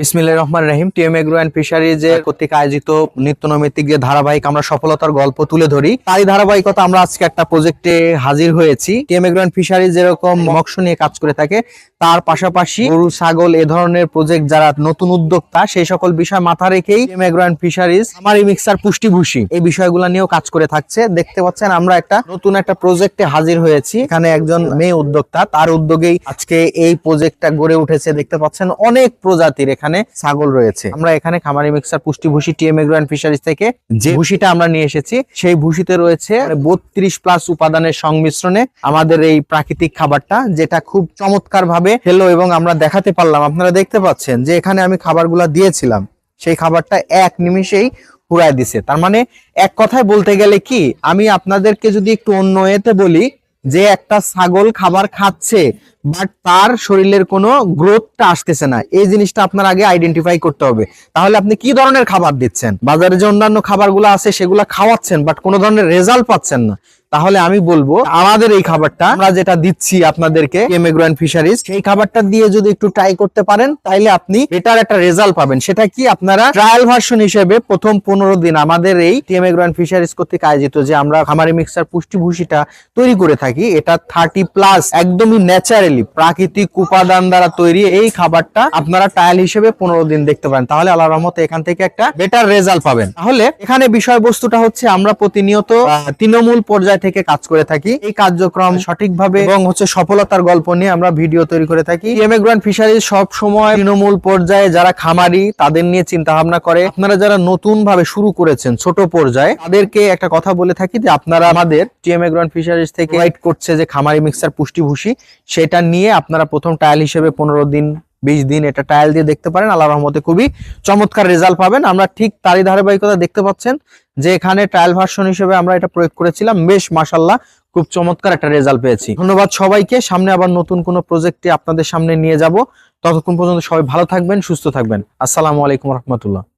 বিসমিল্লাহ রহমান রহিম। টিএম এগ্রো অ্যান্ড ফিশারিজ কর্তৃক আয়োজিত নিত্য নৈমিত্তিক যে ধারাবাহিক আমরা সফলতার গল্প তুলে ধরি, তারই ধারাবাহিকতা আমরা আজকে একটা প্রজেক্টে হাজির হয়েছি। টিএম এগ্রো অ্যান্ড ফিশারিজ যেরকম মৎস্য নিয়ে কাজ করে থাকে, তার পাশাপাশি গরু, ছাগল এ ধরনের প্রজেক্ট যারা নতুন উদ্যোক্তা, সেই সকল বিষয় মাথা রেখেই টিএম এগ্রো অ্যান্ড ফিশারিজ আমার এই মিক্সার পুষ্টিভূষি। এই বিষয়গুলো নিয়েও কাজ করে থাকছে। দেখতে পাচ্ছেন আমরা একটা নতুন একটা প্রজেক্টে হাজির হয়েছি। এখানে একজন মেয়ে উদ্যোক্তা, তার উদ্যোগেই আজকে এই প্রজেক্টটা গড়ে উঠেছে। দেখতে পাচ্ছেন অনেক প্রজাতির এখানে ছাগল রয়েছে। আমরা এখানে খামারি মিক্সার পুষ্টি ভুসি টিএম এগ্রো অ্যান্ড ফিশারিজ থেকে যে ভুসিটা আমরা নিয়ে এসেছি, সেই ভুসিতে রয়েছে বত্রিশ প্লাস উপাদানের সংমিশ্রণে আমাদের এই প্রাকৃতিক খাবারটা, যেটা খুব চমৎকার ভাবে খেলো এবং আমরা দেখাতে পারলাম। আপনারা দেখতে পাচ্ছেন যে এখানে আমি খাবারগুলা দিয়েছিলাম। সেই খাবারটা এক নিমিষেই পুরাই দিছে। তার মানে এক কথায় বলতে গেলে কি, আমি আপনাদেরকে যদি একটু অন্য এতে বলি যে একটা ছাগল খাবার খাচ্ছে বাট তার শরীরের কোনো গ্রোথটা আসতেছে না। এই জিনিসটা আপনার আগে আইডেন্টিফাই করতে হবে। তাহলে আপনি কি ধরনের খাবার দিচ্ছেন? বাজারে যে অন্যান্য খাবারগুলো আছে, সেগুলো খাওয়াচ্ছেন বাট কোনো ধরনের রেজাল্ট পাচ্ছেন না। তাহলে আমি বলব, আমাদের এই খাবারটা, আমরা যেটা দিচ্ছি আপনাদেরকে এমএগ্রো অ্যান্ড ফিশারিজ সেই খাবারটা দিয়ে যদি একটু ট্রাই করতে পারেন তাহলে আপনি বেটার একটা রেজাল্ট পাবেন। সেটা কি? আপনারা ট্রায়াল ভার্সন হিসেবে প্রথম পনেরো দিন আমাদের এই টিএমএগ্রো অ্যান্ড ফিশারিজ কর্তৃক আয়োজিত যে আমরা খামারি মিক্সার পুষ্টিভূষিটা তৈরি করে থাকি, এটা থার্টি প্লাস একদমই ন্যাচারালি প্রাকৃতিক উপাদান দ্বারা তৈরি এই খাবারটা আপনারা ট্রায়াল হিসেবে পনেরো দিন দেখতে পারেন। তাহলে আল্লাহ রহমতে এখান থেকে একটা বেটার রেজাল্ট পাবেন। তাহলে এখানে বিষয়বস্তুটা হচ্ছে আমরা প্রতিনিয়ত তৃণমূল পর্যায় থেকে কাজ করে থাকি। এই কার্যক্রম সঠিকভাবে এবং হচ্ছে সফলতার গল্প নিয়ে আমরা ভিডিও তৈরি করে থাকি। এমএগ্রান্ড ফিশারিজ সব সময় তৃণমূল পর্যায়ে যারা খামারি তাদের নিয়ে চিন্তা ভাবনা করে। আপনারা যারা নতুন ভাবে শুরু করেছেন ছোট পর্যায়ে তাদেরকে একটা কথা বলে থাকি যে আপনারা আমাদের টিএমএ গ্রান্ড ফিশারিজ থেকে গাইড করছে যে খামারি মিক্সার পুষ্টিভূষি সেটা নিয়ে আপনারা প্রথম ট্রায়াল হিসেবে পনেরো দিন বিশ দিন এটা ট্রায়াল দিয়ে দেখতে পারেন। আল্লাহ রহমতে খুবই চমৎকার রেজাল্ট পাবেন। আমরা ঠিক তারই ধারাবাহিকতা দেখতে পাচ্ছেন যে এখানে ট্রায়াল ভার্সন হিসেবে আমরা এটা প্রয়োগ করেছিলাম। বেশ মাসাল্লাহ খুব চমৎকার একটা রেজাল্ট পেয়েছি। ধন্যবাদ সবাইকে। সামনে আবার নতুন কোনো প্রজেক্টে আপনাদের সামনে নিয়ে যাব। ততক্ষণ পর্যন্ত সবাই ভালো থাকবেন, সুস্থ থাকবেন। আসসালামু আলাইকুম রহমতুল্লাহ।